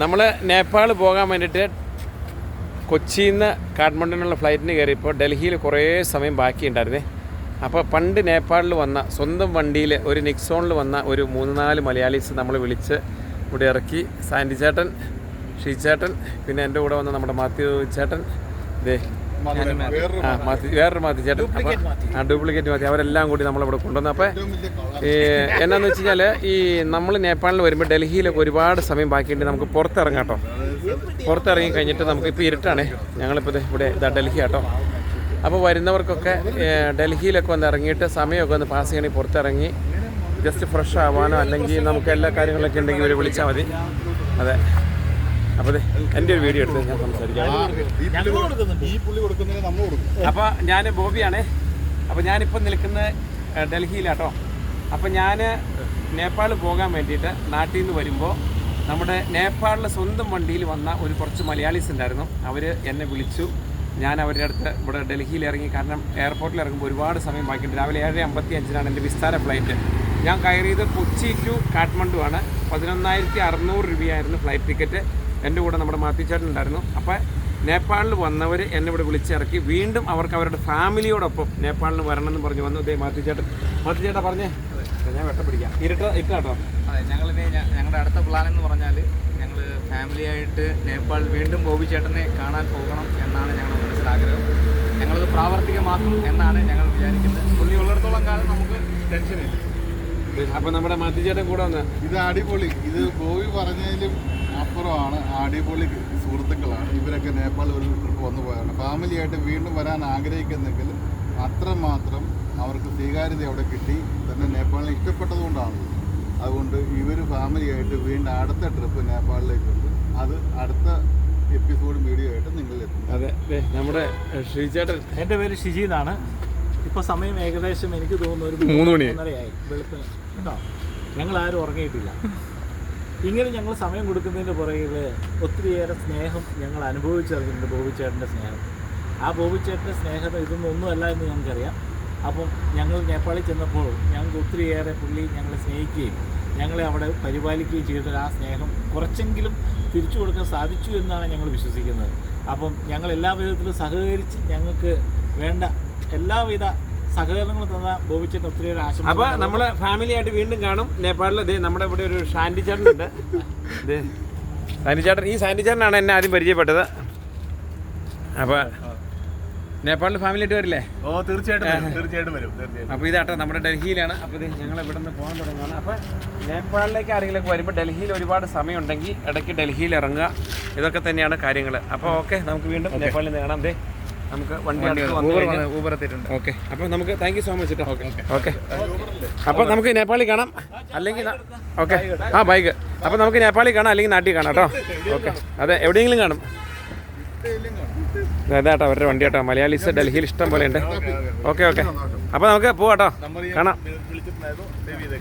നമ്മൾ നേപ്പാൾ പോകാൻ വേണ്ടിയിട്ട് കൊച്ചിയിൽ നിന്ന് കാഠ്മണ്ഡുവിനുള്ള ഫ്ലൈറ്റിന് കയറിയപ്പോൾ ഡൽഹിയിൽ കുറേ സമയം ബാക്കിയുണ്ടായിരുന്നേ. അപ്പോൾ പണ്ട് നേപ്പാളിൽ വന്ന സ്വന്തം വണ്ടിയിൽ ഒരു നിക്സോണിൽ വന്ന ഒരു മൂന്ന് നാല് മലയാളീസ് നമ്മൾ വിളിച്ച് ഇവിടെ ഇറക്കി സാൻഡി ചേട്ടൻ ഷീചേട്ടൻ പിന്നെ എന്റെ കൂടെ വന്ന നമ്മുടെ മാത്യു ചേട്ടൻ വേറൊരു മാത്തി ചേട്ടൻ. ആ ഡ്യൂപ്ലിക്കേറ്റ് മാത്തി അവരെല്ലാം കൂടി നമ്മളിവിടെ കൊണ്ടുവന്നു അപ്പോൾ ഈ എന്നാന്ന് വെച്ച് കഴിഞ്ഞാൽ ഈ നമ്മൾ നേപ്പാളിൽ വരുമ്പോൾ ഡൽഹിയിലൊക്കെ ഒരുപാട് സമയം ബാക്കിയുണ്ട്. നമുക്ക് പുറത്തിറങ്ങാം കേട്ടോ. പുറത്തിറങ്ങി കഴിഞ്ഞിട്ട് നമുക്ക് ഇപ്പോൾ ഇരുട്ടാണേ. ഞങ്ങളിപ്പോൾ ഇവിടെ ഇതാ ഡൽഹി കേട്ടോ അപ്പോൾ വരുന്നവർക്കൊക്കെ ഡൽഹിയിലൊക്കെ ഒന്ന് ഇറങ്ങിയിട്ട് സമയമൊക്കെ ഒന്ന് പാസ് ചെയ്യണമെങ്കിൽ പുറത്തിറങ്ങി ജസ്റ്റ് ഫ്രഷ് ആവാനോ അല്ലെങ്കിൽ നമുക്ക് എല്ലാ കാര്യങ്ങളൊക്കെ ഉണ്ടെങ്കിൽ ഇവർ വിളിച്ചാൽ മതി. അതെ. അപ്പോൾ എന്റെ എന്റെ ഒരു വീഡിയോ എടുത്ത് ഞാൻ സംസാരിക്കാം. അപ്പോൾ ഞാൻ ബോബിയാണേ. അപ്പോൾ ഞാനിപ്പോൾ നിൽക്കുന്ന ഡൽഹിയിലാട്ടോ. അപ്പോൾ ഞാൻ നേപ്പാൾ പോകാൻ വേണ്ടിയിട്ട് നാട്ടിൽ നിന്ന് വരുമ്പോൾ നമ്മുടെ നേപ്പാളിലെ സ്വന്തം വണ്ടിയിൽ വന്ന ഒരു കുറച്ച് മലയാളീസ് ഉണ്ടായിരുന്നു. അവർ എന്നെ വിളിച്ചു. ഞാൻ അവരുടെ അടുത്ത് ഇവിടെ ഡൽഹിയിൽ ഇറങ്ങി കാരണം എയർപോർട്ടിൽ ഇറങ്ങുമ്പോൾ ഒരുപാട് സമയം ബാക്കിയുണ്ട്. രാവിലെ ഏഴ് അമ്പത്തി അഞ്ചിനാണ് എന്റെ വിസ്താര ഫ്ലൈറ്റ് ഞാൻ കയറിയത് കൊച്ചി ടു കാഠ്മണ്ഡു ആണ് പതിനൊന്നായിരത്തി അറുന്നൂറ് രൂപയായിരുന്നു ഫ്ലൈറ്റ് ടിക്കറ്റ് എന്റെ കൂടെ നമ്മുടെ മാത്തിച്ചേട്ടൻ ഉണ്ടായിരുന്നു. അപ്പോൾ നേപ്പാളിൽ വന്നവർ എന്നെ ഇവിടെ വിളിച്ചിറക്കി. വീണ്ടും അവർക്ക് അവരുടെ ഫാമിലിയോടൊപ്പം നേപ്പാളിൽ വരണമെന്ന് പറഞ്ഞു വന്നു. ദേ മാത്തിച്ചേട്ടൻ മാത്തിച്ചേട്ടാ പറഞ്ഞേ. ഞാൻ വെട്ടം പിടിക്കാം. ഇരുട്ട ഇട്ടാട്ടോ അതെ ഞങ്ങളിത് ഞങ്ങളുടെ അടുത്ത പ്ലാൻ എന്ന് പറഞ്ഞാൽ ഞങ്ങൾ ഫാമിലിയായിട്ട് നേപ്പാളിൽ നേപ്പാൾ വീണ്ടും ബോബി ചേട്ടനെ കാണാൻ പോകണം എന്നാണ് ഞങ്ങളുടെ മനസ്സിലാഗ്രഹം ഞങ്ങളത് പ്രാവർത്തികമാക്കും എന്നാണ് ഞങ്ങൾ വിചാരിക്കുന്നത്. പുള്ളി ഉള്ളിടത്തോളം കാലം നമുക്ക് ടെൻഷനില്ല. അപ്പോൾ നമ്മുടെ മാത്തിച്ചേട്ടൻ കൂടെ വന്ന്? ഇത് അടിപൊളി. ഇത് ബോബി പറഞ്ഞതിലും അപ്പുറമാണ് അടിപൊളി സുഹൃത്തുക്കളാണ്. ഇവരൊക്കെ നേപ്പാളിൽ ഒരു ട്രിപ്പ് വന്നു പോയാണ് ഫാമിലിയായിട്ട് വീണ്ടും വരാൻ ആഗ്രഹിക്കുന്നെങ്കിൽ അത്രമാത്രം അവർക്ക് സ്വീകാര്യത അവിടെ കിട്ടി. തന്നെ നേപ്പാളിനെ ഇഷ്ടപ്പെട്ടതുകൊണ്ടാണ് അതുകൊണ്ട് ഇവർ ഫാമിലിയായിട്ട് വീണ്ടും അടുത്ത ട്രിപ്പ് നേപ്പാളിലേക്കുണ്ട്. അത് അടുത്ത എപ്പിസോഡ് വീഡിയോ ആയിട്ട് നിങ്ങൾ എത്തും. അതെ നമ്മുടെ ശ്രീചേട്ടൻ. എന്റെ പേര് ഷിജി എന്നാണ്. ഇപ്പോൾ സമയം ഏകദേശം എനിക്ക് തോന്നുന്നു ഒരു മൂന്ന് മണി. മൂന്നരയായി വെളുപ്പിന്. കേട്ടോ ഞങ്ങൾ ആരും ഉറങ്ങിയിട്ടില്ല. ഇങ്ങനെ ഞങ്ങൾ സമയം കൊടുക്കുന്നതിന്റെ പുറകിൽ ഒത്തിരിയേറെ സ്നേഹം ഞങ്ങൾ അനുഭവിച്ചറിഞ്ഞിട്ടുണ്ട് ബോബിച്ചേട്ടന്റെ സ്നേഹം. ആ ബോബിച്ചേട്ടന്റെ സ്നേഹം ഇതൊന്നും ഒന്നുമല്ല എന്ന് ഞങ്ങൾക്കറിയാം. അപ്പം ഞങ്ങൾ നേപ്പാളിൽ ചെന്നപ്പോൾ ഞങ്ങൾക്ക് ഒത്തിരിയേറെ പുള്ളി ഞങ്ങളെ സ്നേഹിക്കുകയും ഞങ്ങളെ അവിടെ പരിപാലിക്കുകയും ചെയ്തിട്ട് ആ സ്നേഹം കുറച്ചെങ്കിലും തിരിച്ചു കൊടുക്കാൻ സാധിച്ചു എന്നാണ് ഞങ്ങൾ വിശ്വസിക്കുന്നത്. അപ്പം ഞങ്ങൾ എല്ലാ വിധത്തിലും സഹകരിച്ച് ഞങ്ങൾക്ക് വേണ്ട എല്ലാവിധ സഹകരണങ്ങളും തന്ന ബോബിച്ചേട്ടൻ ഒത്തിരിയേറെ ആശംസ അപ്പോൾ നമ്മൾ ഫാമിലി ആയിട്ട് വീണ്ടും കാണും. നേപ്പാളിൽ ദേ നമ്മുടെ ഇവിടെ ഒരു ഷാൻഡി ചേട്ടനുണ്ട്. ദേ. സാൻഡി ചേട്ടൻ ഈ സാൻഡി ചേട്ടനാണ് എന്നെ ആദ്യം പരിചയപ്പെട്ടത്. അപ്പൊ നേപ്പാളിൽ ഫാമിലി ആയിട്ട് വരില്ലേ? ഓ തീർച്ചയായിട്ടും വരും തീർച്ചയായിട്ടും വരും തീർച്ചയായിട്ടും അപ്പോൾ ഇതാട്ടോ നമ്മുടെ ഡൽഹിയിലാണ്. അപ്പോൾ ഇത് ഞങ്ങൾ ഇവിടെ നിന്ന് പോകാൻ തുടങ്ങുകയാണ്. അപ്പോൾ നേപ്പാളിലേക്ക് ആരെങ്കിലും വരുമ്പോൾ ഡൽഹിയിൽ ഒരുപാട് സമയം ഉണ്ടെങ്കിൽ ഇടയ്ക്ക് ഡൽഹിയിൽ ഇറങ്ങുക. ഇതൊക്കെ തന്നെയാണ് കാര്യങ്ങൾ അപ്പോൾ ഓക്കെ നമുക്ക് വീണ്ടും നേപ്പാളിൽ നിന്ന് കാണാം. ദേ. നമുക്ക് വണ്ടി ഊബർ എത്തിയിട്ടുണ്ട്. ഓക്കെ അപ്പോൾ നമുക്ക് താങ്ക് യു സോ മച്ച് കേട്ടോ ഓക്കെ ഓക്കെ അപ്പോൾ നമുക്ക് നേപ്പാളിൽ കാണാം. അല്ലെങ്കിൽ ഓക്കെ ആ ബൈക്ക് അപ്പോൾ നമുക്ക് നേപ്പാളി കാണാം അല്ലെങ്കിൽ നാട്ടിൽ കാണാം കേട്ടോ ഓക്കെ അതെ എവിടെയെങ്കിലും കാണും. അതാട്ടോ അവരുടെ വണ്ടി കേട്ടോ മലയാളീസ് ഡൽഹിയിൽ ഇഷ്ടം പോലെ ഉണ്ട്. ഓക്കെ ഓക്കെ അപ്പോൾ നമുക്ക് പോവാട്ടോ കാണാം.